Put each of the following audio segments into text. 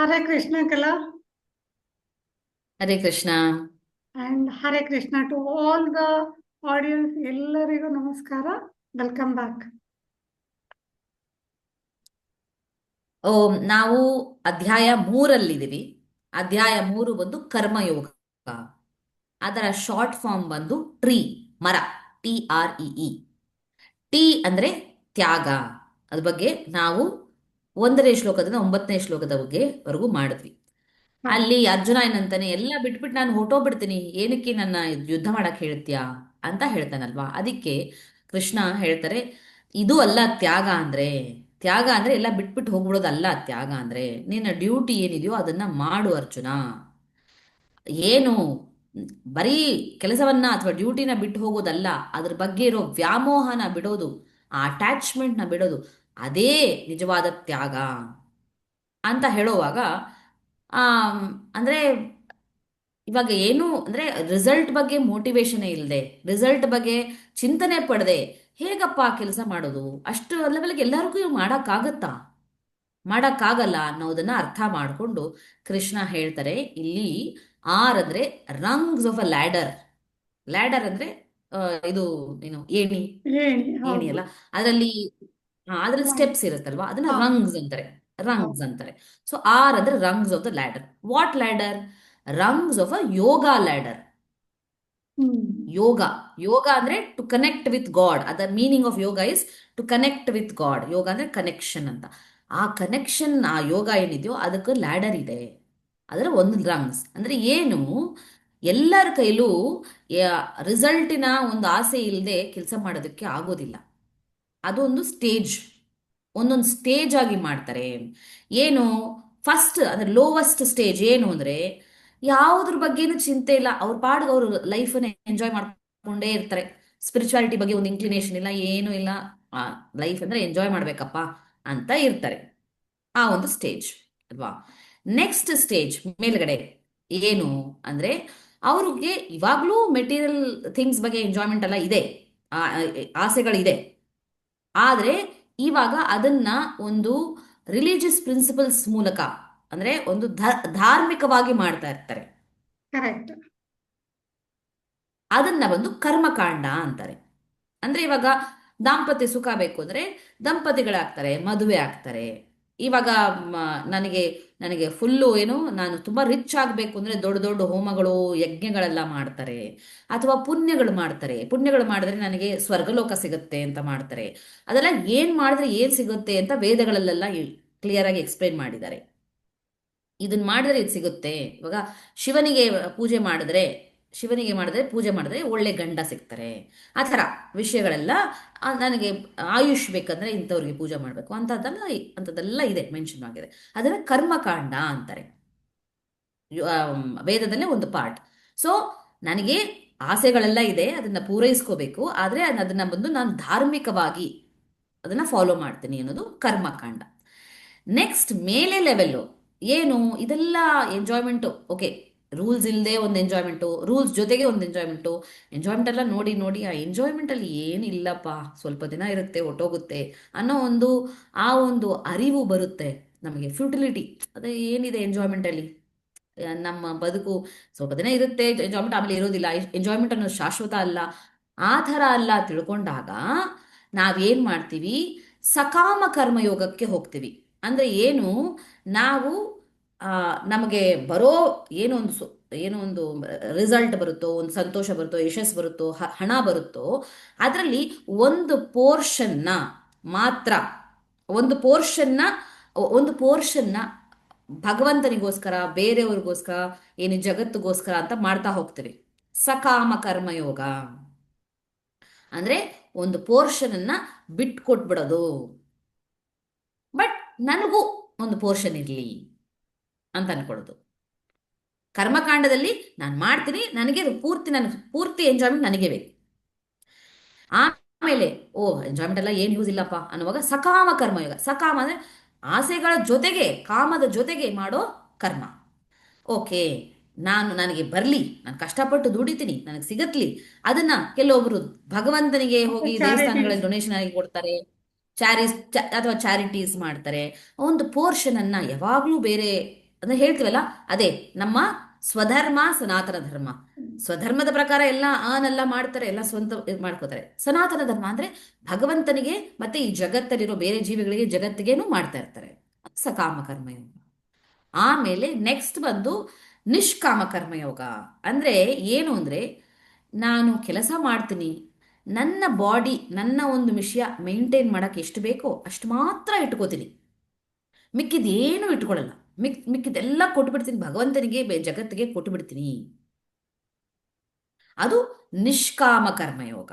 Hare Krishna Kala Hare Krishna. And Hare Krishna to all the audience ಎಲ್ಲರಿಗೂ ನಮಸ್ಕಾರ. Welcome back ಓ ನಾವು ಅಧ್ಯಾಯ ಮೂರಲ್ಲಿದ್ದೀವಿ. ಅಧ್ಯಾಯ ಮೂರು ಬಂದು ಕರ್ಮಯೋಗ. ಅದರ ಶಾರ್ಟ್ ಫಾರ್ಮ್ ಬಂದು ಟ್ರೀ ಮರ ಟಿ ಆರ್ ಇ ಟಿ ಅಂದ್ರೆ ತ್ಯಾಗ. ಅದ್ರ ಬಗ್ಗೆ ನಾವು ಒಂದನೇ ಶ್ಲೋಕದಿಂದ ಒಂಬತ್ತನೇ ಶ್ಲೋಕದ ಬಗ್ಗೆ ವರೆಗೂ ಮಾಡಿದ್ವಿ. ಅಲ್ಲಿ ಅರ್ಜುನ ಏನಂತಾನೆ ಎಲ್ಲ ಬಿಟ್ಬಿಟ್ಟು ನಾನು ಹೊಟ್ಟೋಗ್ಬಿಡ್ತೀನಿ ಏನಕ್ಕೆ ನನ್ನ ಯುದ್ಧ ಮಾಡಕ್ ಹೇಳ್ತೀಯಾ? ಅಂತ ಹೇಳ್ತಾನಲ್ವಾ. ಅದಕ್ಕೆ ಕೃಷ್ಣ ಹೇಳ್ತಾರೆ ಇದು ಅಲ್ಲ ತ್ಯಾಗ ಅಂದ್ರೆ ತ್ಯಾಗ ಅಂದ್ರೆ ಎಲ್ಲ ಬಿಟ್ಬಿಟ್ಟು ಹೋಗ್ಬಿಡೋದಲ್ಲ ತ್ಯಾಗ ಅಂದ್ರೆ ನಿನ್ನ ಡ್ಯೂಟಿ ಏನಿದೆಯೋ ಅದನ್ನ ಮಾಡು ಅರ್ಜುನ. ಏನು ಬರೀ ಕೆಲಸವನ್ನ ಅಥವಾ ಡ್ಯೂಟಿನ ಬಿಟ್ಟು ಹೋಗೋದಲ್ಲ ಅದ್ರ ಬಗ್ಗೆ ಇರೋ ವ್ಯಾಮೋಹನ ಬಿಡೋದು ಆ ಅಟ್ಯಾಚ್ಮೆಂಟ್ನ ಬಿಡೋದು ಅದೇ ನಿಜವಾದ ತ್ಯಾಗ ಅಂತ ಹೇಳುವಾಗ ಆ ಅಂದ್ರೆ ಇವಾಗ ಏನು ಅಂದ್ರೆ ರಿಸಲ್ಟ್ ಬಗ್ಗೆ ಮೋಟಿವೇಶನ್ ಇಲ್ಲದೆ ರಿಸಲ್ಟ್ ಬಗ್ಗೆ ಚಿಂತನೆ ಪಡದೆ ಹೇಗಪ್ಪ ಕೆಲಸ ಮಾಡೋದು? ಅಷ್ಟು ಲೆವೆಲ್ಗೆ ಎಲ್ಲರಿಗೂ ಮಾಡಕ್ಕಾಗತ್ತಾ? ಮಾಡಕ್ಕಾಗಲ್ಲ ಅನ್ನೋದನ್ನ ಅರ್ಥ ಮಾಡಿಕೊಂಡು ಕೃಷ್ಣ ಹೇಳ್ತಾರೆ ಇಲ್ಲಿ ಆರ್ ಅಂದ್ರೆ rungs of a ladder ladder ಅಂದ್ರೆ ಇದು ಏನು ಏಣಿ? ಏಣಿ ಅಲ್ಲ? ಅದರಲ್ಲಿ ಅದ್ರಲ್ಲಿ ಸ್ಟೆಪ್ಸ್ ಇರುತ್ತಲ್ವಾ? ಅದನ್ನ ರಂಗ್ಸ್ ಅಂತಾರೆ. ರಂಗ್ಸ್ ಅಂತಾರೆ. ಸೊ ಆರ್ ಅಂದ್ರೆ rungs of the ladder what ladder rungs of a yoga ladder hmm. Yoga. Yoga ಅಂದ್ರೆ to connect with God the meaning of yoga is to connect with God yoga ಅಂದ್ರೆ connection ಅಂತ. ಆ connection ಆ ಯೋಗ ಏನಿದೆಯೋ ಅದಕ್ಕೆ ladder ಇದೆ. ಅದರ ಒಂದು ರಂಗ್ಸ್ ಅಂದ್ರೆ ಏನು? ಎಲ್ಲರ ಕೈಲೂ ರಿಸಲ್ಟಿನ ಒಂದು ಆಸೆ ಇಲ್ಲದೆ ಕೆಲಸ ಮಾಡೋದಕ್ಕೆ ಆಗೋದಿಲ್ಲ. ಅದೊಂದು ಸ್ಟೇಜ್ ಒಂದೊಂದು ಸ್ಟೇಜ್ ಆಗಿ ಮಾಡ್ತಾರೆ. ಏನು? ಫಸ್ಟ್ ಅಂದ್ರೆ ಲೋವೆಸ್ಟ್ ಸ್ಟೇಜ್ ಏನು ಅಂದ್ರೆ ಯಾವುದ್ರ ಬಗ್ಗೆನೂ ಚಿಂತೆ ಇಲ್ಲ. ಅವ್ರ ಪಾಡಿಗೆ ಅವರು ಲೈಫನ್ನ ಎಂಜಾಯ್ ಮಾಡ್ಕೊಂಡೇ ಇರ್ತಾರೆ. ಸ್ಪಿರಿಚುವಾಲಿಟಿ ಬಗ್ಗೆ ಒಂದು ಇನ್ಕ್ಲಿನೇಷನ್ ಇಲ್ಲ, ಏನೂ ಇಲ್ಲ. ಲೈಫ್ ಅಂದ್ರೆ ಎಂಜಾಯ್ ಮಾಡ್ಬೇಕಪ್ಪ ಅಂತ ಇರ್ತಾರೆ. ಆ ಒಂದು ಸ್ಟೇಜ್ ಅಲ್ವಾ? ನೆಕ್ಸ್ಟ್ ಸ್ಟೇಜ್ ಮೇಲ್ಗಡೆ ಏನು ಅಂದ್ರೆ ಅವ್ರಿಗೆ ಇವಾಗ್ಲೂ ಮೆಟೀರಿಯಲ್ ಥಿಂಗ್ಸ್ ಬಗ್ಗೆ ಎಂಜಾಯ್ಮೆಂಟ್ ಎಲ್ಲ ಇದೆ. ಆಸೆಗಳಿದೆ. ಆದ್ರೆ ಇವಾಗ ಅದನ್ನ ಒಂದು ರಿಲಿಜಿಯಸ್ ಪ್ರಿನ್ಸಿಪಲ್ಸ್ ಮೂಲಕ ಅಂದ್ರೆ ಒಂದು ಧ- ಧಾರ್ಮಿಕವಾಗಿ ಮಾಡ್ತಾ ಇರ್ತಾರೆ. ಕರೆಕ್ಟ್ ಅದನ್ನ ಬಂದು ಕರ್ಮಕಾಂಡ ಅಂತಾರೆ. ಅಂದ್ರೆ ಇವಾಗ ದಾಂಪತ್ಯ ಸುಖ ಬೇಕು ಅಂದ್ರೆ ದಂಪತಿಗಳಾಗ್ತಾರೆ ಮದುವೆ ಆಗ್ತಾರೆ. ಇವಾಗ ನನಗೆ ನನಗೆ ಫುಲ್ಲು ಏನು, ನಾನು ತುಂಬ ರಿಚ್ ಆಗಬೇಕು ಅಂದರೆ ದೊಡ್ಡ ದೊಡ್ಡ ಹೋಮಗಳು, ಯಜ್ಞಗಳೆಲ್ಲ ಮಾಡ್ತಾರೆ. ಅಥವಾ ಪುಣ್ಯಗಳು ಮಾಡ್ತಾರೆ. ಪುಣ್ಯಗಳು ಮಾಡಿದ್ರೆ ನನಗೆ ಸ್ವರ್ಗಲೋಕ ಸಿಗುತ್ತೆ ಅಂತ ಮಾಡ್ತಾರೆ. ಅದೆಲ್ಲ ಏನು ಮಾಡಿದ್ರೆ ಏನು ಸಿಗುತ್ತೆ ಅಂತ ವೇದಗಳಲ್ಲೆಲ್ಲ ಕ್ಲಿಯರ್ ಆಗಿ ಎಕ್ಸ್ಪ್ಲೈನ್ ಮಾಡಿದ್ದಾರೆ. ಇದನ್ನ ಮಾಡಿದ್ರೆ ಇದು ಸಿಗುತ್ತೆ? ಇವಾಗ ಶಿವನಿಗೆ ಪೂಜೆ ಮಾಡಿದ್ರೆ ಶಿವನಿಗೆ ಮಾಡಿದ್ರೆ ಪೂಜೆ ಮಾಡಿದ್ರೆ ಒಳ್ಳೆ ಗಂಡ ಸಿಗ್ತಾರೆ. ಆ ಥರ ವಿಷಯಗಳೆಲ್ಲ ನನಗೆ ಆಯುಷ್ ಬೇಕಂದ್ರೆ ಇಂಥವ್ರಿಗೆ ಪೂಜೆ ಮಾಡಬೇಕು. ಅಂಥದ್ದನ್ನು ಅಂಥದ್ದೆಲ್ಲ ಇದೆ ಮೆನ್ಷನ್ ಆಗಿದೆ. ಅದನ್ನು ಕರ್ಮಕಾಂಡ ಅಂತಾರೆ. ವೇದದಲ್ಲೇ ಒಂದು ಪಾರ್ಟ್ ಸೊ ನನಗೆ ಆಸೆಗಳೆಲ್ಲ ಇದೆ, ಅದನ್ನು ಪೂರೈಸ್ಕೋಬೇಕು, ಆದರೆ ಅದನ್ನ ಬಂದು ನಾನು ಧಾರ್ಮಿಕವಾಗಿ ಅದನ್ನು ಫಾಲೋ ಮಾಡ್ತೀನಿ ಅನ್ನೋದು ಕರ್ಮಕಾಂಡ. ನೆಕ್ಸ್ಟ್ ಮೇಲೆ ಲೆವೆಲ್ಲು ಏನು? ಇದೆಲ್ಲ ಎಂಜಾಯ್ಮೆಂಟು ಓಕೆ ರೂಲ್ಸ್ ಇಲ್ಲದೆ ಒಂದು ಎಂಜಾಯ್ಮೆಂಟು ರೂಲ್ಸ್ ಜೊತೆಗೆ ಒಂದು ಎಂಜಾಯ್ಮೆಂಟು ಎಂಜಾಯ್ಮೆಂಟ್ ಎಲ್ಲ ನೋಡಿ ನೋಡಿ, ಆ ಎಂಜಾಯ್ಮೆಂಟ್ ಅಲ್ಲಿ ಏನಿಲ್ಲಪ್ಪ ಸ್ವಲ್ಪ ದಿನ ಇರುತ್ತೆ, ಒಟ್ಟೋಗುತ್ತೆ ಅನ್ನೋ ಒಂದು, ಆ ಒಂದು ಅರಿವು ಬರುತ್ತೆ ನಮಗೆ. ಫ್ಯೂಟಿಲಿಟಿ ಅದೇ ಏನಿದೆ ಎಂಜಾಯ್ಮೆಂಟ್ ಅಲ್ಲಿ? ನಮ್ಮ ಬದುಕು ಸ್ವಲ್ಪ ದಿನ ಇರುತ್ತೆ ಎಂಜಾಯ್ಮೆಂಟ್ ಆಮೇಲೆ ಇರೋದಿಲ್ಲ. ಎಂಜಾಯ್ಮೆಂಟ್ ಅನ್ನೋದು ಶಾಶ್ವತ ಅಲ್ಲ. ಆ ಥರ ಅಲ್ಲ ತಿಳ್ಕೊಂಡಾಗ ನಾವೇನು ಮಾಡ್ತೀವಿ? ಸಕಾಮ ಕರ್ಮಯೋಗಕ್ಕೆ ಹೋಗ್ತೀವಿ. ಅಂದ್ರೆ ಏನು? ನಾವು ನಮಗೆ ಬರೋ ಏನೋ ಒಂದು ಏನೋ ಒಂದು ರಿಸಲ್ಟ್ ಬರುತ್ತೋ, ಒಂದು ಸಂತೋಷ ಬರುತ್ತೋ, ಯಶಸ್ಸು ಬರುತ್ತೋ ಹಣ ಬರುತ್ತೋ, ಅದರಲ್ಲಿ ಒಂದು ಪೋರ್ಷನ್ನ ಮಾತ್ರ, ಒಂದು ಪೋರ್ಷನ್ನ ಒಂದು ಪೋರ್ಷನ್ನ ಭಗವಂತನಿಗೋಸ್ಕರ, ಬೇರೆಯವ್ರಿಗೋಸ್ಕರ, ಏನು ಜಗತ್ತಿಗೋಸ್ಕರ ಅಂತ ಮಾಡ್ತಾ ಹೋಗ್ತೀವಿ. ಸಕಾಮ ಕರ್ಮಯೋಗ ಅಂದ್ರೆ ಒಂದು ಪೋರ್ಷನ್ ಅನ್ನ ಬಿಟ್ಕೊಟ್ಬಿಡೋದು. ಬಟ್ ನನಗೂ ಒಂದು ಪೋರ್ಷನ್ ಇರಲಿ. ಅಂತ ಅನ್ಕೊಳ್ಳೋದು. ಕರ್ಮಕಾಂಡದಲ್ಲಿ ನಾನು ಮಾಡ್ತೀನಿ ನನಗೆ ಪೂರ್ತಿ ನನಗೆ ಪೂರ್ತಿ ಎಂಜಾಯ್ಮೆಂಟ್ ನನಗೆ ಬೇಕು. ಆಮೇಲೆ ಓ ಎಂಜಾಯ್ಮೆಂಟ್ ಎಲ್ಲ ಏನು ಯೂಸ್ ಇಲ್ಲಪ್ಪ ಅನ್ನುವಾಗ ಸಕಾಮ ಕರ್ಮಯೋಗ. ಸಕಾಮ ಅಂದ್ರೆ ಆಸೆಗಳ ಜೊತೆಗೆ ಕಾಮದ ಜೊತೆಗೆ ಮಾಡೋ ಕರ್ಮ. ಓಕೆ ನಾನು ನನಗೆ ಬರಲಿ ನಾನು ಕಷ್ಟಪಟ್ಟು ದುಡಿತೀನಿ ನನಗೆ ಸಿಗತ್ಲಿ ಅದನ್ನ ಕೆಲವೊಬ್ರು ಭಗವಂತನಿಗೆ ಹೋಗಿ. ದೇವಸ್ಥಾನಗಳಲ್ಲಿ ಡೊನೇಷನ್ ಆಗಿ ಕೊಡ್ತಾರೆ. ಚಾರಿಸ್ ಅಥವಾ ಚಾರಿಟೀಸ್ ಮಾಡ್ತಾರೆ. ಒಂದು ಪೋರ್ಷನ್ ಅನ್ನ ಯಾವಾಗ್ಲೂ ಬೇರೆ ಅಂದ್ರೆ ಹೇಳ್ತೀವಲ್ಲ, ಅದೇ ನಮ್ಮ ಸ್ವಧರ್ಮ, ಸನಾತನ ಧರ್ಮ. ಸ್ವಧರ್ಮದ ಪ್ರಕಾರ ಎಲ್ಲ ಆನೆಲ್ಲ ಮಾಡ್ತಾರೆ, ಎಲ್ಲ ಸ್ವಂತ ಮಾಡ್ಕೋತಾರೆ. ಸನಾತನ ಧರ್ಮ ಅಂದ್ರೆ ಭಗವಂತನಿಗೆ ಮತ್ತೆ ಈ ಜಗತ್ತಲ್ಲಿರೋ ಬೇರೆ ಜೀವಿಗಳಿಗೆ ಜಗತ್ತಿಗೇನು ಮಾಡ್ತಾ ಇರ್ತಾರೆ. ಸಕಾಮ ಆಮೇಲೆ ನೆಕ್ಸ್ಟ್ ಬಂದು ನಿಷ್ಕಾಮ ಕರ್ಮಯೋಗ ಅಂದ್ರೆ ಏನು ಅಂದ್ರೆ ನಾನು ಕೆಲಸ ಮಾಡ್ತೀನಿ, ನನ್ನ ಬಾಡಿ ನನ್ನ ಒಂದು ವಿಷಯ ಮೇಂಟೈನ್ ಮಾಡಕ್ಕೆ ಎಷ್ಟು ಬೇಕೋ ಅಷ್ಟು ಮಾತ್ರ ಇಟ್ಕೋತೀನಿ. ಮಿಕ್ಕಿದೇನು ಇಟ್ಕೊಳ್ಳಲ್ಲ. ಮಿಕ್ ಮಿಕ್ಕಿದೆಲ್ಲ ಕೊಟ್ಬಿಡ್ತೀನಿ ಭಗವಂತನಿಗೆ ಜಗತ್ತಿಗೆ ಕೊಟ್ಬಿಡ್ತೀನಿ ಅದು ನಿಷ್ಕಾಮ ಕರ್ಮಯೋಗ.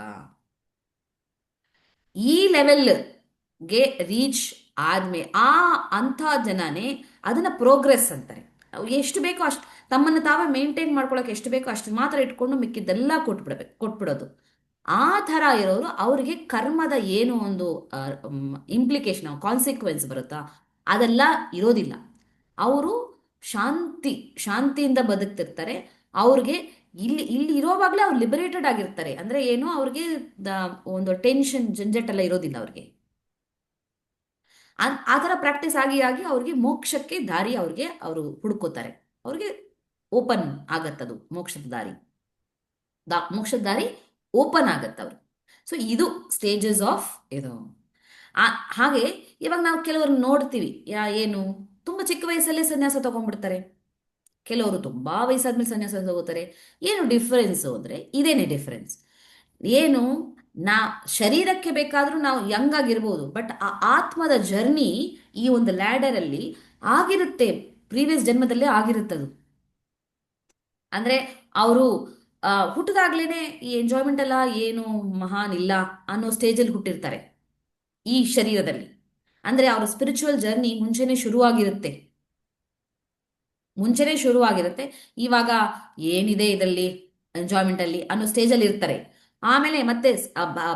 ಈ ಲೆವೆಲ್ಗೆ ರೀಚ್ ಆದ್ಮೇ, ಆ ಅಂಥ ಜನನೇ ಅದನ್ನ ಪ್ರೋಗ್ರೆಸ್ ಅಂತಾರೆ. ಎಷ್ಟು ಬೇಕೋ ಅಷ್ಟು, ತಮ್ಮನ್ನು ತಾವೇ ಮೇಂಟೈನ್ ಮಾಡ್ಕೊಳಕ್ಕೆ ಎಷ್ಟು ಬೇಕೋ ಅಷ್ಟು ಮಾತ್ರ ಇಟ್ಕೊಂಡು ಮಿಕ್ಕಿದ್ದೆಲ್ಲ ಕೊಟ್ಬಿಡ್ಬೇಕು ಕೊಟ್ಬಿಡೋದು ಆ ಥರ ಇರೋರು ಅವರಿಗೆ ಕರ್ಮದ ಏನು ಒಂದು ಇಂಪ್ಲಿಕೇಶನ್ ಕಾನ್ಸಿಕ್ವೆನ್ಸ್ ಬರುತ್ತಾ, ಅದೆಲ್ಲ ಇರೋದಿಲ್ಲ. ಅವರು ಶಾಂತಿ, ಶಾಂತಿಯಿಂದ ಬದುಕ್ತಿರ್ತಾರೆ. ಅವ್ರಿಗೆ ಇಲ್ಲಿ ಇಲ್ಲಿ ಇರೋವಾಗಲೇ ಅವ್ರು ಲಿಬರೇಟೆಡ್ ಆಗಿರ್ತಾರೆ. ಅಂದ್ರೆ ಏನು? ಅವ್ರಿಗೆ ಒಂದು ಟೆನ್ಷನ್ ಜಂಜಟ್ ಇರೋದಿಲ್ಲ ಅವ್ರಿಗೆ. ಆ ಥರ ಪ್ರಾಕ್ಟೀಸ್ ಆಗಿ ಆಗಿ ಅವ್ರಿಗೆ ಮೋಕ್ಷಕ್ಕೆ ದಾರಿ ಅವ್ರಿಗೆ ಅವರು ಹುಡ್ಕೋತಾರೆ. ಅವ್ರಿಗೆ ಓಪನ್ ಆಗತ್ತದು ಮೋಕ್ಷದ ದಾರಿ. ದಾ, ಮೋಕ್ಷದ ದಾರಿ ಓಪನ್ ಆಗತ್ತೆ ಅವ್ರು ಸೊ ಇದು ಸ್ಟೇಜಸ್ ಆಫ್ ಇದು. ಹಾಗೆ ಇವಾಗ ನಾವು ಕೆಲವರು ನೋಡ್ತೀವಿ. ಯಾ, ಏನು? ತುಂಬ ಚಿಕ್ಕ ವಯಸ್ಸಲ್ಲೇ ಸನ್ಯಾಸ ತಗೊಂಡ್ಬಿಡ್ತಾರೆ. ಕೆಲವರು ತುಂಬಾ ವಯಸ್ಸಾದ್ಮೇಲೆ ಸನ್ಯಾಸ ತಗೋತಾರೆ. ಏನು ಡಿಫರೆನ್ಸ್ ಅಂದ್ರೆ ಇದೇನೆ ಡಿಫರೆನ್ಸ್ ಏನು ನಾ ಶರೀರಕ್ಕೆ ಬೇಕಾದರೂ ನಾವು ಯಂಗ್ ಆಗಿರ್ಬೋದು ಬಟ್ ಆ ಆತ್ಮದ ಜರ್ನಿ ಈ ಒಂದು ಲ್ಯಾಡರ್ ಅಲ್ಲಿ ಆಗಿರುತ್ತೆ. ಪ್ರೀವಿಯಸ್ ಜನ್ಮದಲ್ಲೇ ಆಗಿರುತ್ತದು. ಅಂದ್ರೆ ಅವರು ಹುಟ್ಟಿದಾಗ್ಲೇ ಈ ಎಂಜಾಯ್ಮೆಂಟ್ ಎಲ್ಲ ಏನು ಮಹಾನ್ ಇಲ್ಲ ಅನ್ನೋ ಸ್ಟೇಜಲ್ಲಿ ಹುಟ್ಟಿರ್ತಾರೆ. ಈ ಶರೀರದಲ್ಲಿ. ಅಂದ್ರೆ ಅವರ ಸ್ಪಿರಿಚುವಲ್ ಜರ್ನಿ ಮುಂಚೆನೆ ಶುರುವಾಗಿರುತ್ತೆ. ಮುಂಚೆನೆ ಶುರುವಾಗಿರುತ್ತೆ. ಇವಾಗ ಏನಿದೆ ಇದರಲ್ಲಿ ಎಂಜಾಯ್ಮೆಂಟ್ ಅಲ್ಲಿ ಅನ್ನೋ ಸ್ಟೇಜಲ್ಲಿ ಇರ್ತಾರೆ. ಆಮೇಲೆ ಮತ್ತೆ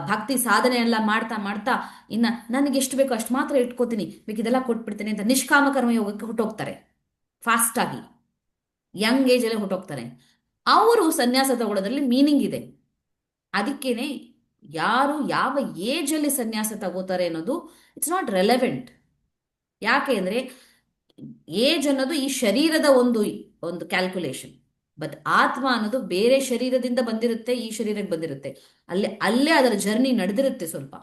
ಭಕ್ತಿ ಸಾಧನೆ ಎಲ್ಲ ಮಾಡ್ತಾ ಮಾಡ್ತಾ ಇನ್ನ ನನಗೆ ಎಷ್ಟು ಬೇಕೋ ಅಷ್ಟು ಮಾತ್ರ ಇಟ್ಕೋತೀನಿ. ಬೇಕಿದೆಲ್ಲ ಕೊಟ್ಬಿಡ್ತೀನಿ ಅಂತ ನಿಷ್ಕಾಮ ಕರ್ಮಯೋಗಕ್ಕೆ ಹೊಟ್ಟೋಗ್ತಾರೆ. ಫಾಸ್ಟ್ ಆಗಿ. ಯಂಗ್ ಏಜ್ ಅಲ್ಲಿ ಹೊಟ್ಟೋಗ್ತಾರೆ. ಅವರು ಸನ್ಯಾಸ ತಗೊಳ್ಳೋದ್ರಲ್ಲಿ ಮೀನಿಂಗ್ ಇದೆ. ಅದಕ್ಕೇನೆ ಯಾರು ಯಾವ ಏಜ್ ಅಲ್ಲಿ ಸನ್ಯಾಸ ತಗೋತಾರೆ ಅನ್ನೋದು ಇಟ್ಸ್ ನಾಟ್ ರೆಲೆವೆಂಟ್ ಯಾಕೆ ಅಂದರೆ ಏಜ್ ಅನ್ನೋದು ಈ ಶರೀರದ ಒಂದು ಒಂದು ಕ್ಯಾಲ್ಕುಲೇಷನ್ ಬಟ್ ಆತ್ಮ ಅನ್ನೋದು ಬೇರೆ ಶರೀರದಿಂದ ಬಂದಿರುತ್ತೆ, ಈ ಶರೀರಕ್ಕೆ ಬಂದಿರುತ್ತೆ. ಅಲ್ಲಿ, ಅಲ್ಲೇ ಅದರ ಜರ್ನಿ ನಡೆದಿರುತ್ತೆ ಸ್ವಲ್ಪ.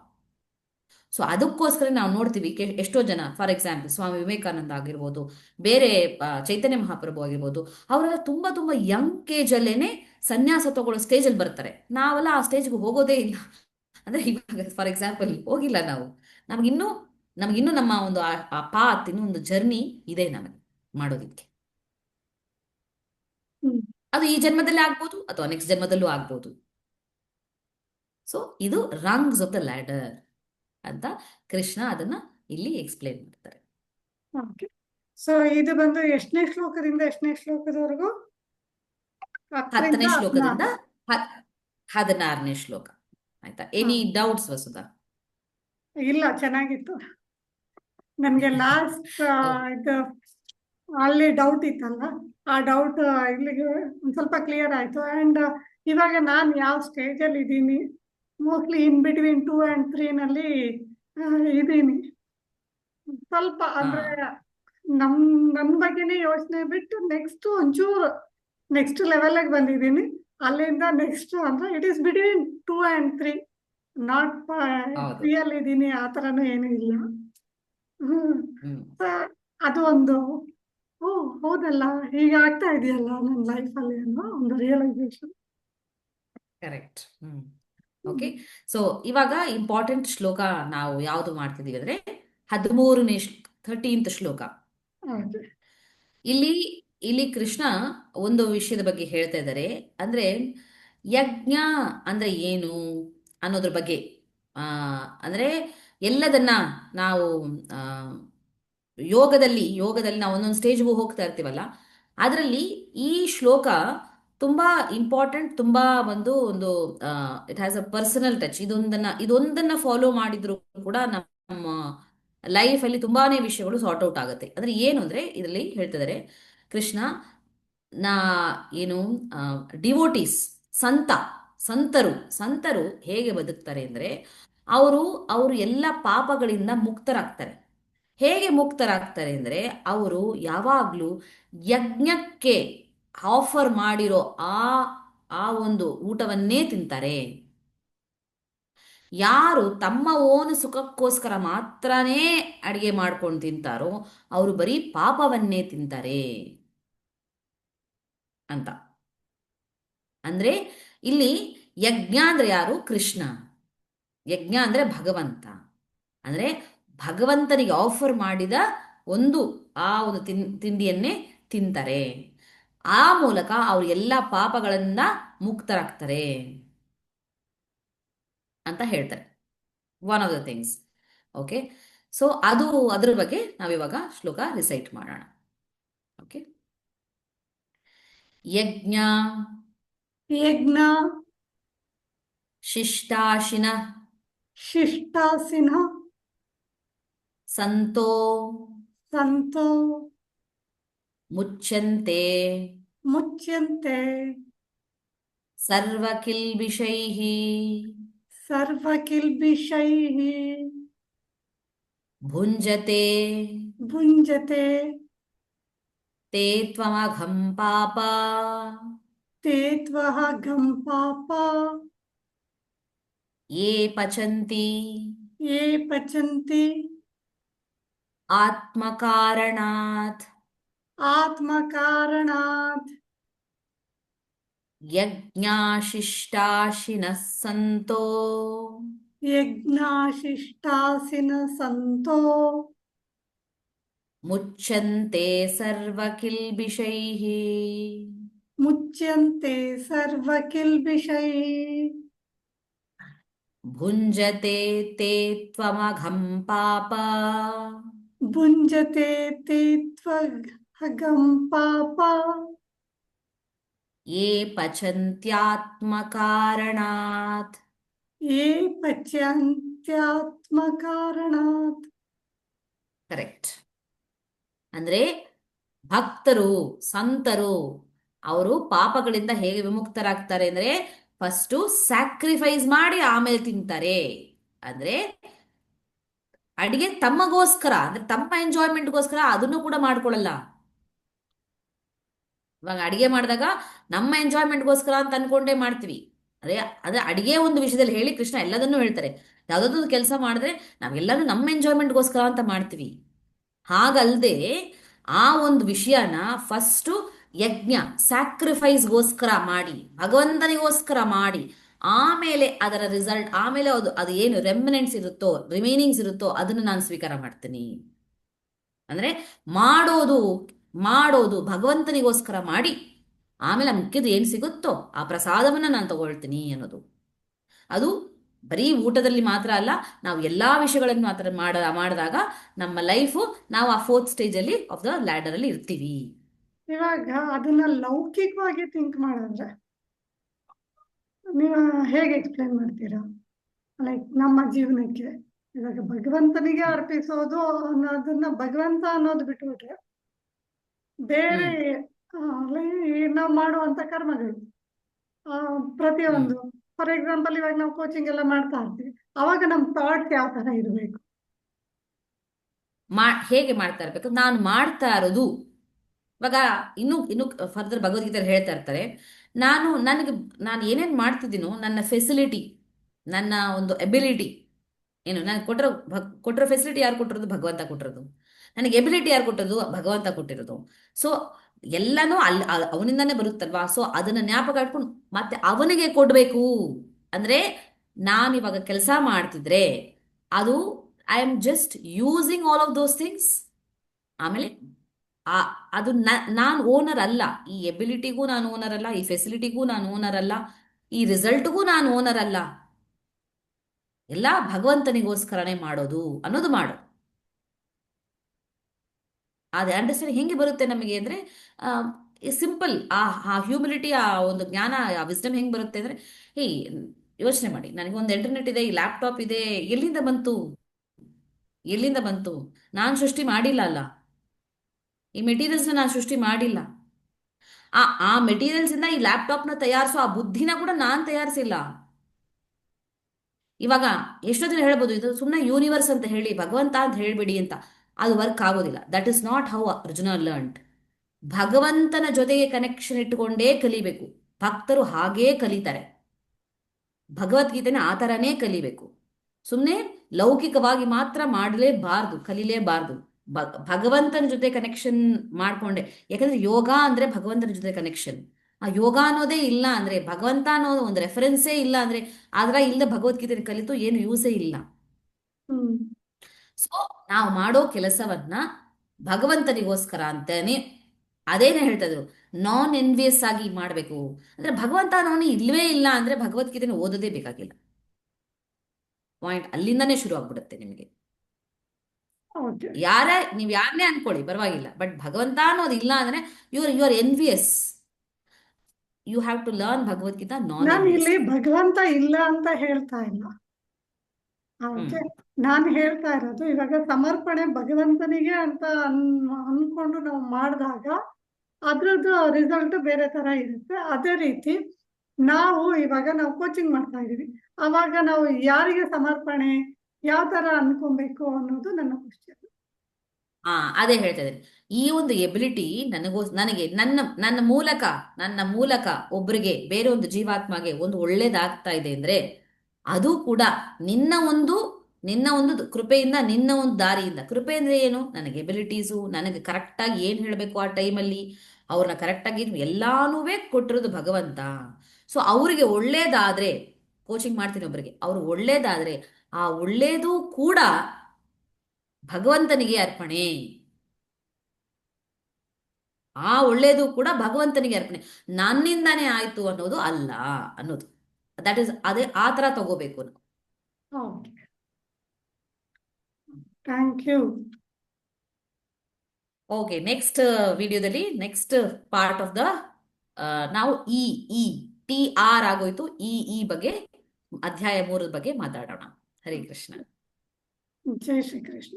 ಸೊ ಅದಕ್ಕೋಸ್ಕರ ನಾವು ನೋಡ್ತೀವಿ ಎಷ್ಟೋ ಜನ ಫಾರ್ ಎಕ್ಸಾಂಪಲ್ ಸ್ವಾಮಿ ವಿವೇಕಾನಂದ ಆಗಿರ್ಬೋದು ಬೇರೆ ಚೈತನ್ಯ ಮಹಾಪ್ರಭು ಆಗಿರ್ಬೋದು ಅವರೆಲ್ಲ ತುಂಬಾ ತುಂಬಾ ಯಂಗ್ ಏಜ್ ಅಲ್ಲೇನೆ ಸನ್ಯಾಸ ತಗೊಳ್ಳೋ ಸ್ಟೇಜಲ್ಲಿ ಬರ್ತಾರೆ. ನಾವೆಲ್ಲ ಆ ಸ್ಟೇಜ್ಗೆ ಹೋಗೋದೇ ಇಲ್ಲ. ಅಂದ್ರೆ ಇವಾಗ ಫಾರ್ ಎಕ್ಸಾಂಪಲ್ ಹೋಗಿಲ್ಲ ನಾವು. ನಮಗಿನ್ನೂ ನಮಗಿನ್ನೂ ನಮ್ಮ ಒಂದು ಆ- ಪಾತ್ ಇನ್ನೂ ಒಂದು ಜರ್ನಿ ಇದೆ ನಮಗೆ ಮಾಡೋದಿಕ್ಕೆ. ಹ್ಮ್. ಅದು ಈ ಜನ್ಮದಲ್ಲಿ ಆಗ್ಬೋದು ಅಥವಾ ನೆಕ್ಸ್ಟ್ ಜನ್ಮದಲ್ಲೂ ಆಗ್ಬೋದು. ಸೊ ಇದು ರಂಗ್ಸ್ ಆಫ್ ದ ಲ್ಯಾಡರ್ ಅಂತ ಕೃಷ್ಣ ಅದನ್ನ ಇಲ್ಲಿ ಎಕ್ಸ್ಪ್ಲೈನ್ ಮಾಡ್ತಾರೆ. ಸೊ ಇದು ಬಂದು ಎಷ್ಟನೇ ಶ್ಲೋಕದಿಂದ ಎಷ್ಟನೇ ಶ್ಲೋಕದವರೆಗೂ? ಹತ್ತನೇ ಶ್ಲೋಕದಿಂದ ಹದಿನಾರನೇ ಶ್ಲೋಕ. ಆಯ್ತಾ? Any doubts Vasudha? ಇಲ್ಲ ಚೆನ್ನಾಗಿತ್ತು. ನನ್ಗೆ ಲಾಸ್ಟ್ ಇದು ಅಲ್ಲಿ ಡೌಟ್ ಇತ್ತಲ್ಲ ಆ ಡೌಟ್ ಇಲ್ಲಿಗೆ ಒಂದ್ ಸ್ವಲ್ಪ ಕ್ಲಿಯರ್ ಆಯ್ತು. ಅಂಡ್ ಇವಾಗ ನಾನು ಯಾವ ಸ್ಟೇಜ್ ಅಲ್ಲಿ ಇದ್ದೀನಿ? Mostly in between two and three ನಲ್ಲಿ ಇದೀನಿ ಸ್ವಲ್ಪ ಅಂದ್ರೆ ನಮ್ ನನ್ ಬಗ್ಗೆನೇ ಯೋಚನೆ ಬಿಟ್ಟು ನೆಕ್ಸ್ಟ್ ಒಂಚೂರು ನೆಕ್ಸ್ಟ್ ಲೆವೆಲ್ಗೆ ಬಂದಿದ್ದೀನಿ. ಅಲ್ಲಿಂದ ನೆಕ್ಸ್ಟ್ ಅಂದ್ರೆ it is between two and three not three ಅಲ್ಲಿ ಇದೀನಿ ಆ ಥರನೂ ಏನೂ ಇಲ್ಲ. ಹ್ಮ್. ಅದು ಒಂದು. ಓ ಹೌದಲ್ಲ ಹೀಗೆ ಆಗ್ತಾ ಇದೆಯಲ್ಲ ನನ್ನ ಲೈಫಲ್ಲಿ ಅನ್ನೋ ಒಂದು realisation correct hmm. Okay so ಇವಾಗ ಇಂಪಾರ್ಟೆಂಟ್ ಶ್ಲೋಕ ನಾವು ಯಾವುದು ಮಾಡ್ತಿದೀವಿ ಅಂದ್ರೆ ಹದಿಮೂರನೇ ಥರ್ಟೀನ್ತ್ ಶ್ಲೋಕ. ಇಲ್ಲಿ ಇಲ್ಲಿ ಕೃಷ್ಣ ಒಂದು ವಿಷಯದ ಬಗ್ಗೆ ಹೇಳ್ತಾ ಇದ್ದಾರೆ. ಅಂದ್ರೆ ಯಜ್ಞ ಅಂದ್ರೆ ಏನು ಅನ್ನೋದ್ರ ಬಗ್ಗೆ. ಆ ಅಂದ್ರೆ ಎಲ್ಲದನ್ನ ನಾವು ಆ ಯೋಗದಲ್ಲಿ ಯೋಗದಲ್ಲಿ ನಾವು ಒಂದೊಂದು ಸ್ಟೇಜ್ಗೂ ಹೋಗ್ತಾ ಇರ್ತೀವಲ್ಲ ಅದರಲ್ಲಿ ಈ ಶ್ಲೋಕ ತುಂಬಾ ಇಂಪಾರ್ಟೆಂಟ್ ತುಂಬಾ ಒಂದು ಒಂದು it has a personal touch ಇದೊಂದನ್ನ ಇದೊಂದನ್ನ ಫಾಲೋ ಮಾಡಿದ್ರು ಕೂಡ ನಮ್ಮ ಲೈಫ್ ಅಲ್ಲಿ ತುಂಬಾನೇ ವಿಷಯಗಳು ಸಾರ್ಟ್ ಔಟ್ ಆಗುತ್ತೆ. ಅಂದ್ರೆ ಏನು ಅಂದ್ರೆ, ಇದರಲ್ಲಿ ಹೇಳ್ತಿದ್ದಾರೆ ಕೃಷ್ಣ, ನಾ, ಏನು ಡಿವೋಟೀಸ್ ಸಂತ, ಸಂತರು ಸಂತರು ಹೇಗೆ ಬದುಕ್ತಾರೆ ಅಂದ್ರೆ, ಅವರು ಅವರು ಎಲ್ಲ ಪಾಪಗಳಿಂದ ಮುಕ್ತರಾಗ್ತಾರೆ. ಹೇಗೆ ಮುಕ್ತರಾಗ್ತಾರೆ ಅಂದ್ರೆ, ಅವರು ಯಾವಾಗ್ಲೂ ಯಜ್ಞಕ್ಕೆ ಆಫರ್ ಮಾಡಿರೋ ಆ ಆ ಒಂದು ಊಟವನ್ನೇ ತಿಂತಾರೆ. ಯಾರು ತಮ್ಮ ಓನ್ ಸುಖಕ್ಕೋಸ್ಕರ ಮಾತ್ರನೇ ಅಡಿಗೆ ಮಾಡ್ಕೊಂಡು ತಿಂತಾರೋ ಅವರು ಬರೀ ಪಾಪವನ್ನೇ ತಿಂತಾರೆ ಅಂತ. ಅಂದ್ರೆ ಇಲ್ಲಿ ಯಜ್ಞ ಅಂದ್ರೆ ಯಾರು? ಕೃಷ್ಣ. ಯಜ್ಞ ಅಂದ್ರೆ ಭಗವಂತ. ಅಂದ್ರೆ ಭಗವಂತನಿಗೆ ಆಫರ್ ಮಾಡಿದ ಒಂದು, ಆ ಒಂದು ತಿನ್, ತಿಂಡಿಯನ್ನೇ ತಿಂತಾರೆ. ಆ ಮೂಲಕ ಅವರು ಎಲ್ಲ ಪಾಪಗಳಿಂದ ಮುಕ್ತರಾಗ್ತಾರೆ ಅಂತ ಹೇಳ್ತಾರೆ. One of the things okay so ಅದು ಅದ್ರ ಬಗ್ಗೆ ನಾವಿವಾಗ ಶ್ಲೋಕ ರಿಸೈಟ್ ಮಾಡೋಣ. ಓಕೆ ಯಜ್ಞ. ಯಜ್ಞ. ಶಿಷ್ಟಾಶಿನ. ಶಿಷ್ಟಾಸಿನ ಸಂತೋ. ಸಂತೋ. मुच्यन्ते। मुच्यन्ते। सर्वकिल विषयः सर्वकिल सर्वकिल्बिषैः। भुञ्जते। भुञ्जते। ते त्वमघं पापा। ते त्वमघं पापा। ये पचन्ति। ये पचन्ति। आत्मकारणात्। आत्मकारणात्। यज्ञाशिष्टाशिनः सन्तो यज्ञाशिष्टासिन सन्तो मुच्यन्ते सर्वकिल्बिषैः। मुच्यन्ते सर्वकिल्बिषैः। भुञ्जते ते त्वमघं पाप। भुञ्जते ते ಹಗಂ ಪಾಪ. ಯೇ ಪಚಂತ್ಯಾತ್ಮಕಾರಣಾತ್. ಯೇ ಪಚಂತ್ಯಾತ್ಮಕಾರಣಾತ್. ಕರೆಕ್ಟ್. ಅಂದ್ರೆ ಭಕ್ತರು ಸಂತರು ಅವರು ಪಾಪಗಳಿಂದ ಹೇಗೆ ವಿಮುಕ್ತರಾಗ್ತಾರೆ ಅಂದ್ರೆ ಫಸ್ಟ್ ಸ್ಯಾಕ್ರಿಫೈಸ್ ಮಾಡಿ ಆಮೇಲೆ ತಿಂತಾರೆ. ಅಂದ್ರೆ ಅಡಿಗೆ ತಮ್ಮಗೋಸ್ಕರ ಅಂದ್ರೆ ತಮ್ಮ ಎಂಜಾಯ್ಮೆಂಟ್ಗೋಸ್ಕರ ಅದನ್ನು ಕೂಡ ಮಾಡ್ಕೊಳ್ಳಲ್ಲ. ಇವಾಗ ಅಡಿಗೆ ಮಾಡಿದಾಗ ನಮ್ಮ ಎಂಜಾಯ್ಮೆಂಟ್ಗೋಸ್ಕರ ಅಂತ ಅನ್ಕೊಂಡೇ ಮಾಡ್ತೀವಿ. ಅದೇ ಅದೇ ಅಡಿಗೆ ಒಂದು ವಿಷಯದಲ್ಲಿ ಹೇಳಿ ಕೃಷ್ಣ ಎಲ್ಲದನ್ನೂ ಹೇಳ್ತಾರೆ. ಯಾವುದಾದ್ರು ಕೆಲಸ ಮಾಡಿದ್ರೆ ನಾವೆಲ್ಲರೂ ನಮ್ಮ ಎಂಜಾಯ್ಮೆಂಟ್ಗೋಸ್ಕರ ಅಂತ ಮಾಡ್ತೀವಿ. ಹಾಗಲ್ಲದೆ ಆ ಒಂದು ವಿಷಯನ ಫಸ್ಟು ಯಜ್ಞ ಸ್ಯಾಕ್ರಿಫೈಸ್ಗೋಸ್ಕರ ಮಾಡಿ, ಭಗವಂತನಿಗೋಸ್ಕರ ಮಾಡಿ, ಆಮೇಲೆ ಅದರ ರಿಸಲ್ಟ್ ಆಮೇಲೆ ಅದು ಅದು ಏನು ರೆಮಿನೆಂಟ್ಸ್ ಇರುತ್ತೋ ರಿಮೈನಿಂಗ್ಸ್ ಇರುತ್ತೋ ಅದನ್ನು ನಾನು ಸ್ವೀಕಾರ ಮಾಡ್ತೀನಿ. ಅಂದ್ರೆ ಮಾಡೋದು ಮಾಡೋದು ಭಗವಂತನಿಗೋಸ್ಕರ ಮಾಡಿ, ಆಮೇಲೆ ಮುಖ್ಯದ್ದು ಏನು ಸಿಗುತ್ತೋ ಆ ಪ್ರಸಾದವನ್ನು ನಾನು ತಗೊಳ್ತೀನಿ ಅನ್ನೋದು. ಅದು ಬರೀ ಊಟದಲ್ಲಿ ಮಾತ್ರ ಅಲ್ಲ, ನಾವು ಎಲ್ಲ ವಿಷಯಗಳನ್ನು ಮಾತ್ರ ಮಾಡ, ಮಾಡಿದಾಗ ನಮ್ಮ ಲೈಫು ನಾವು ಆ ಫೋರ್ತ್ ಸ್ಟೇಜಲ್ಲಿ ಆಫ್ ದ ಲ್ಯಾಡರ್ ಅಲ್ಲಿ ಇರ್ತೀವಿ. ಇವಾಗ ಅದನ್ನ ಲೌಕಿಕವಾಗಿ ಥಿಂಕ್ ಮಾಡಿದ್ರೆ ನೀವು ಹೇಗೆ ಎಕ್ಸ್ಪ್ಲೇನ್ ಮಾಡ್ತೀರಾ? ಲೈಕ್ ನಮ್ಮ ಜೀವನಕ್ಕೆ ಇವಾಗ ಭಗವಂತನಿಗೆ ಅರ್ಪಿಸೋದು ಅನ್ನೋದನ್ನ ಭಗವಂತ ಅನ್ನೋದು ಬಿಟ್ಬಿಟ್ರೆ ಬೇರೆ ನಾವು ಮಾಡುವಂತ ಕರ್ಮಗಳು. ಆ, ಪ್ರತಿಯೊಂದು. ಫಾರ್ ಎಕ್ಸಾಂಪಲ್ ಇವಾಗ ನಾವು ಕೋಚಿಂಗ್ ಎಲ್ಲ ಮಾಡ್ತಾ ಇರ್ತೀವಿ. ಅವಾಗ ನಮ್ ಥಾಟ್ಸ್ ಯಾವ ತರ ಇರಬೇಕು? ಮಾ ಹೇಗೆ ಮಾಡ್ತಾ ಇರ್ಬೇಕು? ನಾನು ಮಾಡ್ತಾ ಇರೋದು. ಇವಾಗ ಇನ್ನು ಇನ್ನು ಫರ್ದರ್ ಭಗವದ್ಗೀತೆ ಹೇಳ್ತಾ ಇರ್ತಾರೆ. ನಾನು ನನಗೆ ನಾನು ಏನೇನು ಮಾಡ್ತಿದ್ದೀನೋ ನನ್ನ ಫೆಸಿಲಿಟಿ ನನ್ನ ಒಂದು ಎಬಿಲಿಟಿ ಏನು ನನಗೆ ಕೊಟ್ಟಿರೋ ಭಗ್ ಕೊಟ್ಟಿರೋ ಫೆಸಿಲಿಟಿ ಯಾರು ಕೊಟ್ಟಿರೋದು? ಭಗವಂತ ಕೊಟ್ಟಿರೋದು. ನನಗೆ ಎಬಿಲಿಟಿ ಯಾರು ಕೊಟ್ಟದ್ದು? ಭಗವಂತ ಕೊಟ್ಟಿರೋದು. ಸೊ ಎಲ್ಲನೂ ಅಲ್ಲಿ ಅವನಿಂದಾನೇ ಬರುತ್ತಲ್ವಾ? ಸೊ ಅದನ್ನ ಜ್ಞಾಪಕ ಇಟ್ಕೊಂಡು ಮತ್ತೆ ಅವನಿಗೆ ಕೊಡಬೇಕು. ಅಂದ್ರೆ ನಾನು ಇವಾಗ ಕೆಲಸ ಮಾಡ್ತಿದ್ರೆ ಅದು I am just using all of those things ಆಮೇಲೆ ಅದು ನಾನು ಓನರ್ ಅಲ್ಲ. ಈ ಎಬಿಲಿಟಿಗೂ ನಾನು ಓನರ್ ಅಲ್ಲ, ಈ ಫೆಸಿಲಿಟಿಗೂ ನಾನು ಓನರ್ ಅಲ್ಲ, ಈ ರಿಸಲ್ಟ್ಗೂ ನಾನು ಓನರ್ ಅಲ್ಲ. ಎಲ್ಲ ಭಗವಂತನಿಗೋಸ್ಕರನೇ ಮಾಡೋದು ಅನ್ನೋದು ಮಾಡು. ಅದೇ ಅಂಡರ್ಸ್ಟ್ಯಾಂಡಿಂಗ್ ಹೆಂಗೆ ಬರುತ್ತೆ ನಮಗೆ ಅಂದ್ರೆ ಸಿಂಪಲ್ ಆ ಆ ಹ್ಯೂಮಿಲಿಟಿ ಆ ಒಂದು ಜ್ಞಾನ, ಆ ವಿಸ್ಡಮ್ ಹೆಂಗೆ ಬರುತ್ತೆ ಅಂದ್ರೆ ಹೇ ಯೋಚನೆ ಮಾಡಿ. ನನಗೆ ಒಂದು ಇಂಟರ್ನೆಟ್ ಇದೆ, ಈ ಲ್ಯಾಪ್ಟಾಪ್ ಇದೆ, ಎಲ್ಲಿಂದ ಬಂತು? ಎಲ್ಲಿಂದ ಬಂತು? ನಾನು ಸೃಷ್ಟಿ ಮಾಡಿಲ್ಲ ಅಲ್ಲ. ಈ ಮೆಟೀರಿಯಲ್ಸ್ನ ನಾನು ಸೃಷ್ಟಿ ಮಾಡಿಲ್ಲ. ಆ ಆ ಮೆಟೀರಿಯಲ್ಸ್ ಇಂದ ಈ ಲ್ಯಾಪ್ಟಾಪ್ನ ತಯಾರಿಸೋ ಆ ಬುದ್ಧಿನ ಕೂಡ ನಾನು ತಯಾರಿಸಿಲ್ಲ. ಇವಾಗ ಎಷ್ಟೋ ಜನ ಹೇಳ್ಬೋದು, ಇದು ಸುಮ್ಮನೆ ಯೂನಿವರ್ಸ್ ಅಂತ ಹೇಳಿ, ಭಗವಂತ ಅಂತ ಹೇಳಿಬಿಡಿ ಅಂತ. ಅದು ವರ್ಕ್ ಆಗೋದಿಲ್ಲ. That is not how Arjuna learned ಭಗವಂತನ ಜೊತೆಗೆ ಕನೆಕ್ಷನ್ ಇಟ್ಟುಕೊಂಡೇ ಕಲಿಬೇಕು. ಭಕ್ತರು ಹಾಗೇ ಕಲಿತಾರೆ. ಭಗವದ್ಗೀತೆನ ಆ ಥರನೇ ಕಲಿಬೇಕು. ಸುಮ್ಮನೆ ಲೌಕಿಕವಾಗಿ ಮಾತ್ರ ಮಾಡಲೇಬಾರ್ದು, ಕಲಿಲೇಬಾರ್ದು. ಭಗವಂತನ ಜೊತೆ ಕನೆಕ್ಷನ್ ಮಾಡ್ಕೊಂಡೆ. ಯಾಕಂದ್ರೆ ಯೋಗ ಅಂದ್ರೆ ಭಗವಂತನ ಜೊತೆ ಕನೆಕ್ಷನ್ ಆ ಯೋಗ ಅನ್ನೋದೇ ಇಲ್ಲ ಅಂದ್ರೆ, ಭಗವಂತ ಅನ್ನೋದು ಒಂದು ರೆಫರೆನ್ಸೇ ಇಲ್ಲ ಅಂದ್ರೆ ಆದ್ರ ಇಲ್ಲದೆ ಭಗವದ್ಗೀತೆ ಕಲಿತು ಏನು ಯೂಸೇ ಇಲ್ಲ. ಸೊ ನಾವು ಮಾಡೋ ಕೆಲಸವನ್ನ ಭಗವಂತನಿಗೋಸ್ಕರ ಅಂತಾನೆ ಅದೇನೇ ಹೇಳ್ತಾ ಇದ್ರು ನಾನ್ ಎನ್ವಿಯಸ್ ಆಗಿ ಮಾಡಬೇಕು. ಅಂದ್ರೆ ಭಗವಂತ ನಾನು ಇಲ್ವೇ ಇಲ್ಲ ಅಂದ್ರೆ ಭಗವದ್ಗೀತೆನ ಓದೋದೇ ಬೇಕಾಗಿಲ್ಲ. ಪಾಯಿಂಟ್ ಅಲ್ಲಿಂದನೇ ಶುರು ಆಗ್ಬಿಡುತ್ತೆ ನಿಮಗೆ. ಯಾರೇ ನೀವು ಯಾರನ್ನೇ ಅನ್ಕೊಳ್ಳಿ ಪರವಾಗಿಲ್ಲ. ಬಟ್ ಭಗವಂತ ಅನ್ನೋದು ಇಲ್ಲ ಅಂದ್ರೆ you are you are envious you have to learn Bhagavad Gita ನಾನ್ ನಾನು ಇಲ್ಲಿ ಭಗವಂತ ಇಲ್ಲ ಅಂತ ಹೇಳ್ತಾ ಇಲ್ಲ. ಓಕೆ. ನಾನು ಹೇಳ್ತಾ ಇರೋದು ಇವಾಗ ಸಮರ್ಪಣೆ ಭಗವಂತನಿಗೆ ಅಂತ ಅನ್ ಅನ್ಕೊಂಡು ನಾವು ಮಾಡಿದಾಗ ಅದ್ರದ್ದು ರಿಸಲ್ಟ್ ಬೇರೆ ತರ ಇರುತ್ತೆ. ಅದೇ ರೀತಿ ನಾವು ಇವಾಗ ನಾವು ಕೋಚಿಂಗ್ ಮಾಡ್ತಾ ಇದೀವಿ ಅವಾಗ ನಾವು ಯಾರಿಗೆ ಸಮರ್ಪಣೆ ಯಾವ ತರ ಅನ್ಕೊಬೇಕು ಅನ್ನೋದು ನನ್ನ ಕ್ವಶನ್ ಆ ಅದೇ ಹೇಳ್ತಾ ಇದ್ದೀನಿ. ಈ ಒಂದು ಎಬಿಲಿಟಿ ನನಗೋ ನನಗೆ ನನ್ನ ನನ್ನ ಮೂಲಕ ನನ್ನ ಮೂಲಕ ಒಬ್ರಿಗೆ ಬೇರೆ ಒಂದು ಜೀವಾತ್ಮಗೆ ಒಂದು ಒಳ್ಳೇದಾಗ್ತಾ ಇದೆ ಅಂದ್ರೆ ಅದು ಕೂಡ ನಿನ್ನ ಒಂದು ನಿನ್ನ ಒಂದು ಕೃಪೆಯಿಂದ, ನಿನ್ನ ಒಂದು ದಾರಿಯಿಂದ. ಕೃಪೆ ಅಂದ್ರೆ ಏನು? ನನಗೆ ಎಬಿಲಿಟೀಸು ನನಗೆ ಕರೆಕ್ಟಾಗಿ ಏನು ಹೇಳಬೇಕು ಆ ಟೈಮಲ್ಲಿ ಅವ್ರನ್ನ ಕರೆಕ್ಟಾಗಿ ಎಲ್ಲಾನೂ ಕೊಟ್ಟಿರೋದು ಭಗವಂತ. ಸೊ ಅವರಿಗೆ ಒಳ್ಳೇದಾದ್ರೆ ಕೋಚಿಂಗ್ ಮಾಡ್ತೀನಿ ಒಬ್ಬರಿಗೆ ಅವ್ರು ಒಳ್ಳೇದಾದ್ರೆ ಆ ಒಳ್ಳೇದು ಕೂಡ ಭಗವಂತನಿಗೆ ಅರ್ಪಣೆ. ಆ ಒಳ್ಳೇದು ಕೂಡ ಭಗವಂತನಿಗೆ ಅರ್ಪಣೆ. ನನ್ನಿಂದಾನೇ ಆಯ್ತು ಅನ್ನೋದು ಅಲ್ಲ ಅನ್ನೋದು. ದಟ್ ಇಸ್ ಅದೇ ಆ ತರ ತಗೋಬೇಕು ನಾವು. Okay thank you okay next ವಿಡಿಯೋದಲ್ಲಿ ನೆಕ್ಸ್ಟ್ ಪಾರ್ಟ್ ಆಫ್ ದ ನಾವು ಇ ಇ ಟಿ ಆರ್ ಆಗೋಯ್ತು ಇ ಇ ಬಗ್ಗೆ ಅಧ್ಯಾಯ ಮೂರದ ಬಗ್ಗೆ ಮಾತಾಡೋಣ. ಹರೇ ಕೃಷ್ಣ. ಜೈ ಶ್ರೀ ಕೃಷ್ಣ.